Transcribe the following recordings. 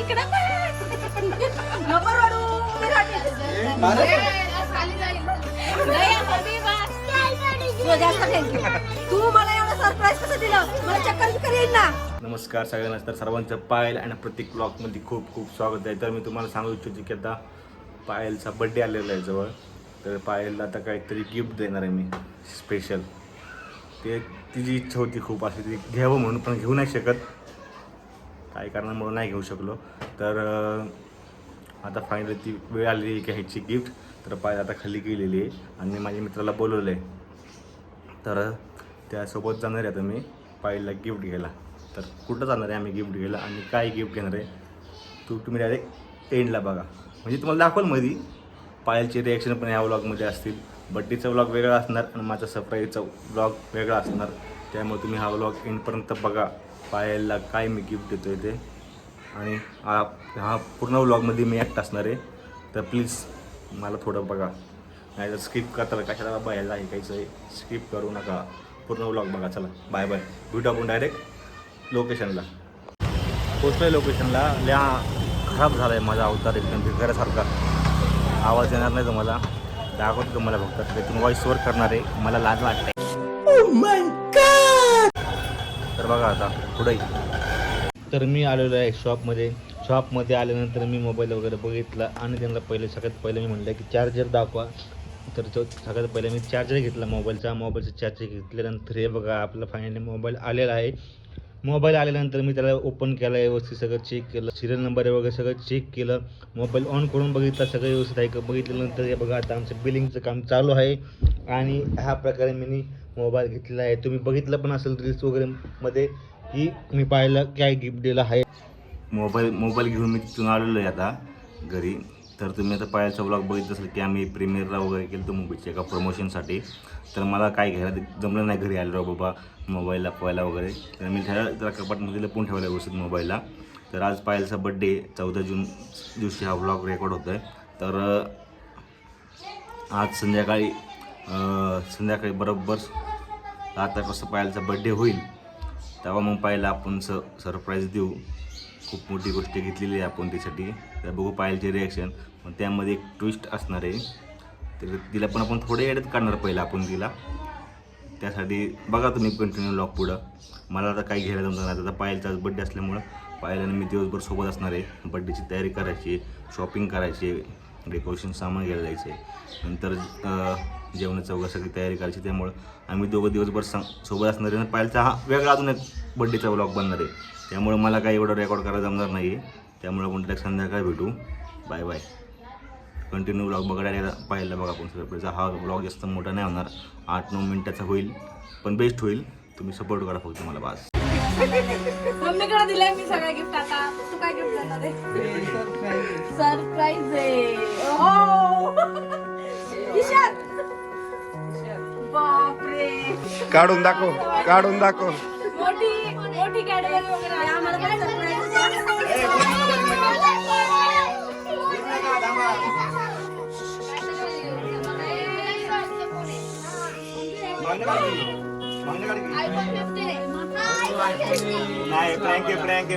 इकडे पण. नको रडू. मी रडते. नाही, मम्मी, बस. तुला जास्त थँक्यू तू मला एवढं सरप्राईज कसं दिलं? मला चक्कर बिक्कर येईल ना. नमस्कार सगळ्यांना. तर सर्वांचं पायल आणि प्रत्येक ब्लॉगमध्ये खूप खूप स्वागत आहे. तर मी तुम्हाला सांगू इच्छितो की आता पायलचा बड्डे आलेला आहे जवळ. तर पायलला आता काहीतरी गिफ्ट देणार आहे मी स्पेशल ते तिची इच्छा होती खूप अशी ती घ्यावं म्हणून पण घेऊ नाही शकत. काही कारणामुळे नाही घेऊ शकलो. तर आता फायनली ती वेळ आलेली आहे ह्याची गिफ्ट तर पायल आता खाली गेलेली आहे. आणि मी माझ्या मित्राला बोलवलं आहे तर त्यासोबत जाणार आहे आता मी पायला गिफ्ट घ्यायला. तर कुठं जाणार आहे आम्ही गिफ्ट घ्यायला? आणि काय गिफ्ट घेणार आहे? तू तुम्ही डायरेक्ट एंडला बघा. म्हणजे तुम्हाला दाखवाल मध्ये पायलचे रिॲक्शन पण ह्या व्लॉगमध्ये असतील. बड्डेचा व्लॉग वेगळा असणार आणि माझा सरप्राईजचा व्लॉग वेगळा असणार. त्यामुळे तुम्ही हा ब्लॉग एंडपर्यंत बघा. पायलला काय मी गिफ्ट देतो आहे ते. आणि हा हा पूर्ण ब्लॉगमध्ये मी ॲक्ट असणार आहे. तर प्लीज मला थोडं बघा. नाही तर स्किप करताना कशाला बाहेर आहे काहीच स्किप करू नका. पूर्ण ब्लॉग बघा चला. बाय बाय भेटू आपण डायरेक्ट लोकेशनला पोचलोय लोकेशनला ल्या खराब झाला आहे माझा अवतार एकदम भिकाऱ्यासारखा आवाज येणार नाही तुम्हाला. दाखवतो तुम्हाला फक्त. त्यातून व्हॉइस ओव्हर करणार आहे. मला लाज वाटते. Oh तर बघा आता पुढे. तर मी आलेलो आहे शॉपमध्ये शॉपमध्ये आल्यानंतर मी मोबाईल वगैरे बघितला आणि त्यांना पहिले सगळ्यात पहिले मी म्हणलं की चार्जर दाखवा. तर तो सगळ्यात पहिले मी चार्जर घेतला मोबाईलचा मोबाईलचा चार्जर घेतल्यानंतर हे बघा आपला फायनली मोबाईल आलेला आहे. मोबाईल आल्यानंतर मी त्याला ओपन केला व्यवस्थित सगळं चेक केलं. सिरियल नंबर वगैरे सगळं चेक केलं. मोबाईल ऑन करून बघितला सगळं व्यवस्थित आहे का? बघितल्यानंतर हे बघा आता आमचं बिलिंगचं काम चालू आहे. आणि ह्या प्रकारे मी मोबाईल घेतलेला आहे. तुम्ही बघितलं पण असेल रील्स वगैरे मध्ये की मी पाहिलं काय गिफ्ट दिलं आहे. मोबाईल मोबाईल घेऊन मी तिथून आलेलो आहे आता घरी. तर तुम्ही आता पायाचा ब्लॉग बघितलं असेल की आम्ही प्रीमियरला वगैरे केलं होतं मोबाईलच्या एका प्रमोशनसाठी तर मला काय घ्यायला जमलं नाही घरी आलेलो बाबा मोबाईलला पाहायला वगैरे. तर मी त्या त्याला कपाटमध्ये लपून ठेवलं व्यवस्थित मोबाईलला. तर आज पायलचा बड्डे चौदा जून दिवशी हा ब्लॉग रेकॉर्ड होतो आहे तर आज संध्याकाळी संध्याकाळी बरोबर सात आठ वाजता पायलचा बड्डे होईल तेव्हा मग पायला आपण स सरप्राईज देऊ. खूप मोठी गोष्ट घेतलेली आहे आपण त्यासाठी. तर बघू पायलचे रिॲक्शन मग त्यामध्ये एक ट्विस्ट असणार आहे. तर तिला पण आपण थोडे वेळेत काढणार पहिला आपण तिला. त्यासाठी बघा तुम्ही कंटिन्यू लॉक पुढं. मला आता काही घ्यायला जमणार नाही. आता पायलचा बड्डे असल्यामुळं पायलाने मी दिवसभर सोबत असणार आहे. बड्डेची तयारी करायची शॉपिंग करायची डेकोरेशन सामान घ्यायला जायचं आहे नंतर अं, जेवणाचं वगैरे सगळी तयारी करायची त्यामुळं आम्ही दोघं दिवसभर सांग सोबत असणार आहे आणि पायलचा हा वेगळा अजून एक बड्डेचा ब्लॉग बनणार आहे. त्यामुळं मला काही एवढं रेकॉर्ड करायला जमणार नाही आहे त्यामुळं आपण direct संध्याकाळी भेटू. बाय बाय कंटिन्यू ब्लॉग बघायला पाहिलं बघा आपण सरप्राईजचा हा ब्लॉग जास्त मोठा नाही होणार. आठ नऊ मिनटाचा होईल पण बेस्ट होईल. तुम्ही सपोर्ट करा फक्त मला बास. मम्मीकडे मी सगळ्या गिफ्ट आता. तू काय गिफ्ट देणार आहे सरप्राईज आहे हो ईशान बापरे काढून दाखव काढून दाखव मोठी मोठी कॅडबरी वगैरे आहे. आम्हाला काय नाही प्रँक आहे प्रँक आहे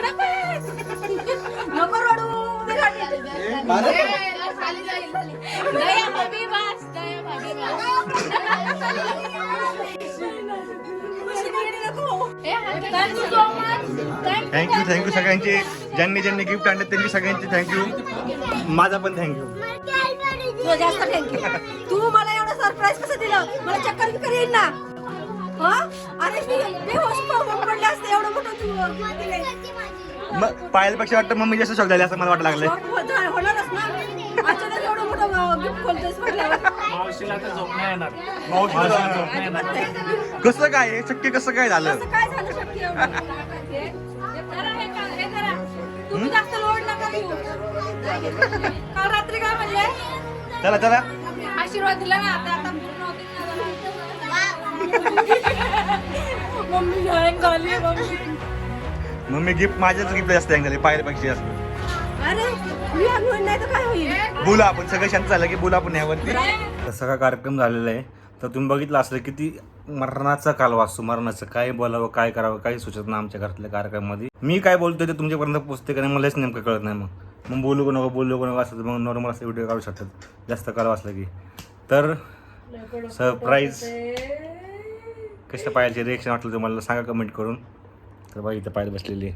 इकडं नको रडू बस, काय थँक्यू थँक्यू थँक्यू सगळ्यांचे. ज्यांनी ज्यांनी गिफ्ट आणले त्यांची सगळ्यांचे थँक्यू माझा पण थँक्यू तुला जास्त थँक्यू तू मला एवढं सरप्राईज कसं दिलं? मला चक्कर बिक्कर येईल ना? हा? अरे मी होऊन पडले असते एवढं मोठं तू. दिले मग पाहिल्यापेक्षा वाटतं मम्मी जास्त शॉक झाले असं मला वाटलं लागलं शॉक होत- होणारच ना? अचानक एवढं मोठं गिफ्ट खोलतोयस म्हटल्यावर मावशीला तर झोप नाही येणार. अजिबात नाही. कसं काय हे शक्य कसं काय झालं? कसं काय झालं शक्य? एवढं? हे हे करा, हे करा, हे करा. तुम्ही जास्त लोड नका घेऊ. काल रात्री काय म्हणले? चला चला. आशीर्वाद दिला ना आता आता पूर्ण होतील ना. मम्मी झाली मम्मी. मम्मी गिफ्ट माझ्याच गिफ्ट जास्त हँग झाले पाहिल्यापेक्षा जास्त. अरे मी हँग होईल नाही तर काय होईल? बोला आपण सगळं शांत झालं की बोला आपण यावरती. तर सगळा कार्यक्रम झालेला आहे. तर तुम्ही बघितलं असलं किती मरणाचा कालवा असतो मरणाचं काय बोलावं काय करावं काही सुचत नाही आमच्या घरातल्या कार्यक्रमामध्ये. मी काय बोलतोय ते तुमच्यापर्यंत पोचते का नाही मलाच नेमकं कळत नाही मग. मग बोलू का नको बोलू का नको असं तर मग नॉर्मल असं व्हिडिओ काढू शकतात. जास्त कालवा असलं की. तर सरप्राईज कसं पाहायचे रिएक्शन वाटलं तुम्हाला? सांगा कमेंट करून. तर बघा इथं पाहायला बसलेली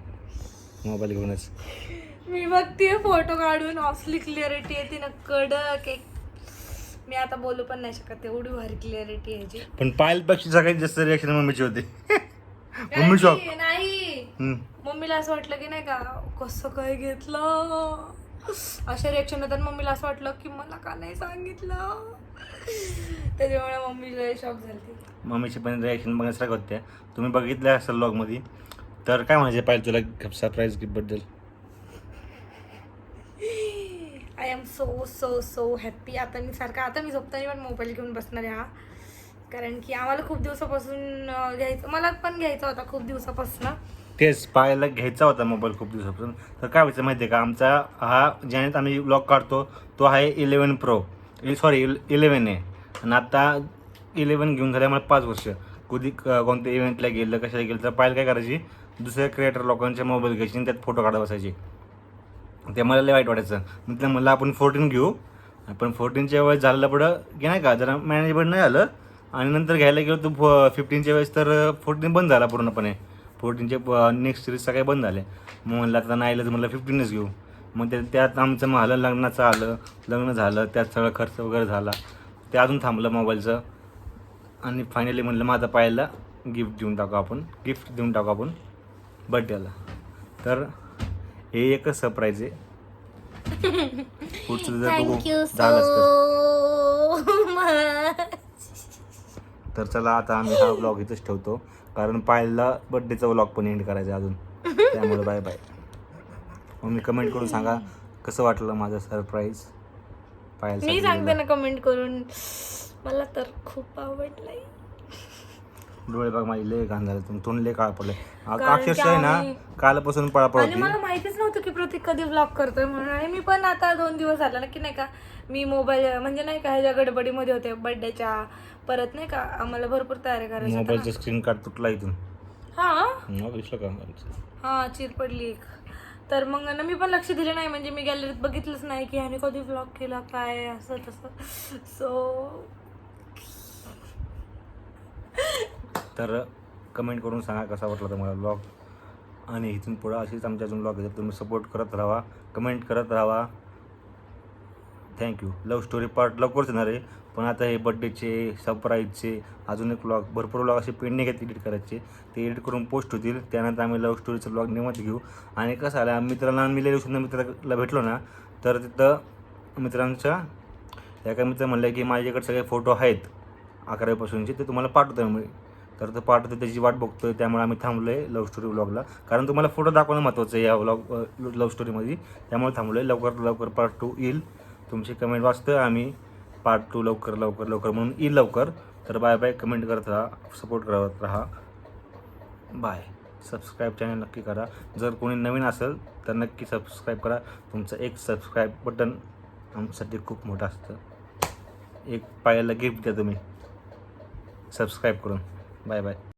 मोबाईल घेऊनच. मी बघते फोटो काढून असली क्लिअरिटी येते ना कडक एक. मी आता बोलू पण नाही शकत एवढी भारी क्लिअरिटी याची पण पाहिल्यापेक्षा सगळ्यात जास्त रिएक्शन मम्मीची होते. मम्मी शॉक नाही, मम्मीला असं वाटलं की नाही का कसं काय घेतलं? अशा रिएक्शन होतात. मम्मीला असं वाटलं की मला का नाही सांगितलं? त्याच्यामुळे मम्मीला शॉक झाली. मम्मीची पण रिॲक्शन बघण्यासारखं होत्या तुम्ही बघितलं असेल ब्लॉगमध्ये तर काय म्हणायचे पाहिजे तुला surprise गिफ्टबद्दल I am so so so happy आता मी सारखा आता मी झोपताना पण मोबाईल घेऊन बसणार आहे हा. कारण की आम्हाला खूप दिवसापासून घ्यायचं मला पण घ्यायचा होता खूप दिवसापासून. तेच पाहायला घ्यायचा होता मोबाईल खूप दिवसापासून. तर काय व्हायचं माहिती आहे का? आमचा हा ज्याने आम्ही ब्लॉग काढतो तो आहे इलेवन प्रो सॉरी इलेवन आहे आणि आता इलेवन घेऊन झाले मला पाच वर्ष. कधी कोणत्या इव्हेंटला गेलं कशाला गेलं तर पाहायला काय करायची? दुसऱ्या क्रिएटर लोकांचे मोबाईल घ्यायचे आणि त्यात फोटो काढत बसायचे. ते मला लय वाईट वाटायचं. मग त्याला म्हणलं आपण फोर्टीन घेऊ. पण फोर्टीनच्या वेळेस झालेलं पुढं की नाही का जरा मॅनेजमेंट नाही आलं. आणि नंतर घ्यायला गेलो तो फिफ्टीनच्या वेळेस तर फोर्टीन बंद झाला पूर्णपणे. फोर्टीनचे नेक्स्ट सिरीज सगळे बंद झाले. मग म्हणलं आता नाही आलं तर म्हणलं फिफ्टीनच घेऊ. मग ते त्यात आमचं मग आलं लग्नाचं आलं. लग्न झालं त्यात सगळं खर्च वगैरे झाला. ते अजून थांबलं मोबाईलचं आणि फायनली म्हणलं माझा पायाला गिफ्ट देऊन टाकू आपण. गिफ्ट देऊन टाकू आपण. बड्डेला. तर हे एकच सरप्राईज आहे. पुढचं जर बघू झालंच तर तर चला आता आम्ही हा ब्लॉग इथंच ठेवतो. कारण पायला बड्डेचा ब्लॉग पण एंड करायचा आहे अजून. त्यामुळे बाय बाय मग मी कमेंट करून सांगा कसं वाटलं माझं सरप्राईज पायल मी सांगते ना कमेंट करून. मला तर खूप आवडलंय. डोळे बघ माझे लय घाण झाले तुम्ही तोंड लय काळ पडले अक्षरशः आहे ना कालपासून पळापळ आणि होती. मला माहितीच नव्हतं की प्रतीक कधी ब्लॉग करतोय म्हणून. आणि मी पण आता दोन दिवस झाला ना की नाही का मी मोबाईल म्हणजे नाही का ह्याच्या गडबडीमध्ये होते बर्थडेच्या परत नाही का आम्हाला भरपूर तयारी करायची मोबाईलचं स्क्रीन कार्ड तुटला इथून. ना. हा? मग दिसलं का हा चिर पडली एक. तर मग ना मी पण लक्ष दिलं नाही म्हणजे मी गॅलरीत बघितलंच नाही की ह्याने कधी ब्लॉग केला काय असं तसं सो तर कमेंट करून सांगा कसा वाटला तुम्हाला ब्लॉग आणि इथून पुढं अशीच आमच्या अजून ब्लॉग येतात तुम्ही सपोर्ट करत राहा कमेंट करत राहा. थँक्यू लव्ह स्टोरी पार्ट लवकरच येणार आहे. पण आता हे बड्डेचे सरप्राईजचे अजून एक ब्लॉग भरपूर ब्लॉग असे पेंडिंग आहेत एडिट करायचे. ते एडिट करून पोस्ट होतील. त्यानंतर आम्ही लव्ह स्टोरीचं ब्लॉग निमत घेऊ. आणि कसं आलं मित्राला मी दिवशी मित्राला भेटलो ना तर तिथं मित्रांच्या एका मित्र म्हणलं की माझ्याकडे सगळे फोटो आहेत अकरावीपासूनचे ते तुम्हाला पाठवतो मी तर तो पार्ट तर त्याची वाट बघतोय त्यामुळे आम्ही थांबलो आहे लव्ह स्टोरी ब्लॉगला कारण तुम्हाला फोटो दाखवणं महत्त्वाचं आहे या ब्लॉग लव्ह स्टोरीमध्ये त्यामुळे थांबलो आहे लवकर लवकर पार्ट टू येईल. तुमची कमेंट वाचतोय आम्ही. पार्ट टू लवकर लवकर लवकर म्हणून येईल लवकर. तर बाय बाय कमेंट करत राहा. सपोर्ट करत राहा. बाय सबस्क्राईब चॅनल नक्की करा. जर कोणी नवीन असेल तर नक्की सबस्क्राईब करा. तुमचं एक सबस्क्राईब बटन आमच्यासाठी खूप मोठं असतं. एक पायाला गिफ्ट द्या तुम्ही. सबस्क्राईब करून. Bye bye